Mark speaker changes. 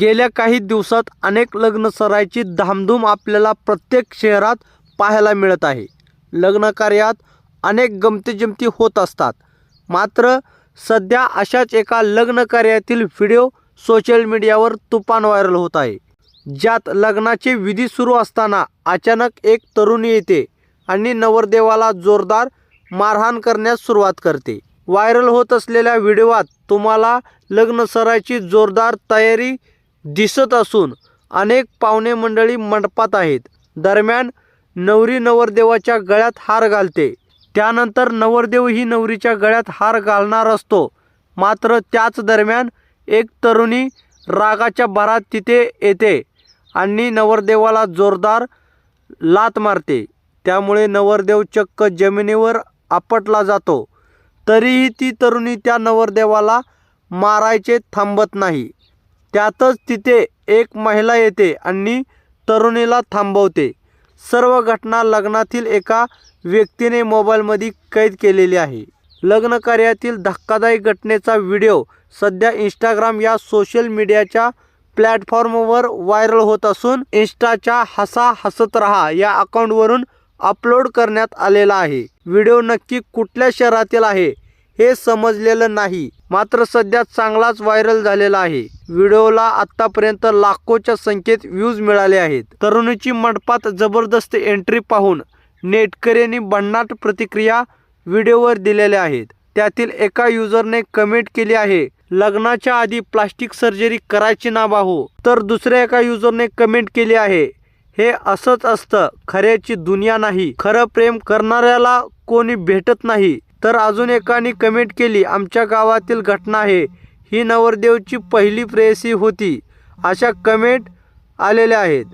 Speaker 1: गेल्या काही दिवसात अनेक लग्न सरायची धामधूम आपल्याला प्रत्येक शहरात पाहायला मिळत आहे. लग्न कार्यात अनेक गमतीजमती होत असतात. मात्र सध्या अशाच एका लग्न कार्यातील व्हिडिओ सोशल मीडियावर तुफान व्हायरल होत आहे. ज्यात लग्नाचे विधी सुरू असताना अचानक एक तरुणी येते आणि नवरदेवाला जोरदार मारहाण करण्यास सुरुवात करते. व्हायरल होत असलेल्या व्हिडिओत तुम्हाला लग्नसराची जोरदार तयारी दिसत असून अनेक पाहुणे मंडळी मंडपात आहेत. दरम्यान नवरी नवरदेवाच्या गळ्यात हार घालते. त्यानंतर नवरदेव ही नवरीच्या गळ्यात हार घालणार असतो. मात्र त्याच दरम्यान एक तरुणी रागाच्या भरात तिथे येते आणि नवरदेवाला जोरदार लात मारते. त्यामुळे नवरदेव चक्क जमिनीवर आपटला जातो. तरीही ती तरुणी त्या नवरदेवाला मारायचे थांबत नाही. त्यातच तिथे एक महिला येते आणि तरुणीला थांबवते. सर्व घटना लग्नातील एका व्यक्तीने मोबाईलमध्ये कैद केलेली आहे. लग्न कार्यातील धक्कादायक घटनेचा व्हिडिओ सध्या इंस्टाग्राम या सोशल मीडियाच्या प्लॅटफॉर्मवर व्हायरल होत असून इंस्टाच्या हसा हसत रहा या अकाउंटवरून अपलोड करण्यात आलेला आहे. व्हिडिओ नक्की कुठल्या शहरातील आहे? हे समजलेलं नाही. मात्र सध्या चांगलाच व्हायरल झालेला आहे. व्हिडिओला आतापर्यंत लाखोच्या संख्येत व्ह्यूज मिळाले आहेत. तरुणीची मंडपात जबरदस्त एंट्री पाहून नेटकऱ्यांनी भन्नाट प्रतिक्रिया व्हिडिओवर दिलेल्या आहेत. त्यातील एका युजरने कमेंट केली आहे लग्नाच्या आधी प्लास्टिक सर्जरी करायची ना बाहो तर दुसऱ्या एका युजरने कमेंट केली आहे हे असंच असतं खऱ्याची दुनिया नाही. खरं प्रेम करणाऱ्याला कोणी भेटत नाही. तर अजून एकाने कमेंट केली आमच्या गावातील घटना आहे. ही नवरदेवची पहिली प्रेयसी होती. अशा कमेंट आलेल्या आहेत.